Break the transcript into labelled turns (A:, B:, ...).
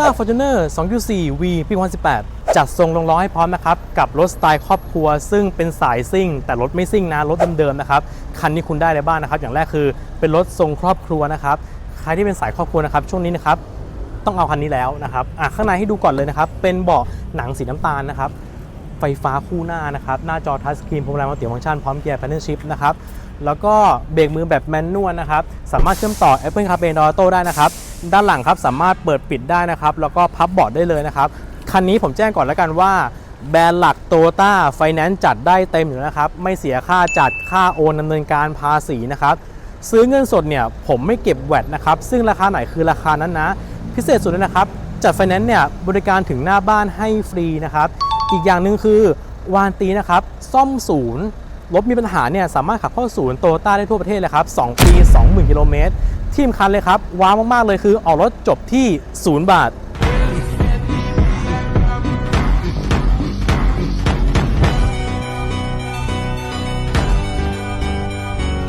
A: t a Fortuner 2.4 V ปี 2018 จัดทรงลงล้อให้พร้อมนะครับ กับรถสไตล์ครอบครัว ซึ่งเป็นสายซิ่ง แต่รถไม่ซิ่งนะ รถเดิมๆนะครับ คันนี้คุณได้อะไรบ้างนะครับ อย่างแรกคือเป็นรถทรงครอบครัวนะครับ ใครที่เป็นสายครอบครัวนะครับ ช่วงนี้นะครับ ต้องเอาคันนี้แล้วนะครับ อะข้างในให้ดูก่อนเลยนะครับ เป็นเบาะหนังสีน้ำตาลนะครับ ไฟฟ้าคู่หน้านะครับ หน้าจอทัชสกรีนพวงมาลัยมัลติฟังก์ชันพร้อมเกียร์แพนเน l ชิพนะครับ แล้วก็เบรกมือแบบแมนนวลนะครับ สามารถเชื่อมต่อ Apple CarPlay and Auto ได้นะครับ ด้านหลังครับสามารถเปิดปิดได้นะครับ แล้วก็พับเบาะได้เลยนะครับ คันนี้ผมแจ้งก่อนแล้วกันว่าแบรนด์หลักโตต้าไฟแนนซ์จัดได้เต็มอยู่นะครับ ไม่เสียค่าจัดค่าโอนดำเนินการภาษีนะครับ ซื้อเงินสดเนี่ยผมไม่เก็บแวดนะครับ ซึ่งราคาไหนคือราคานั้นนะ พิเศษสุดเลยนะครับ จัดไฟแนนซ์เนี่ยบริการถึงหน้าบ้านให้ฟรีนะครับ อีกอย่างหนึ่งคือวานตีนะครับซ่อมศูนย์รถมีปัญหาเนี่ยสามารถขับเข้าศูนย์โตโยต้าได้ทั่วประเทศเลยครับ 2 ปี 20,000 กิโลเมตรที่สำคัญเลยครับ ว้าวมาก ๆ เลยคือออกรถจบที่ 0 บาท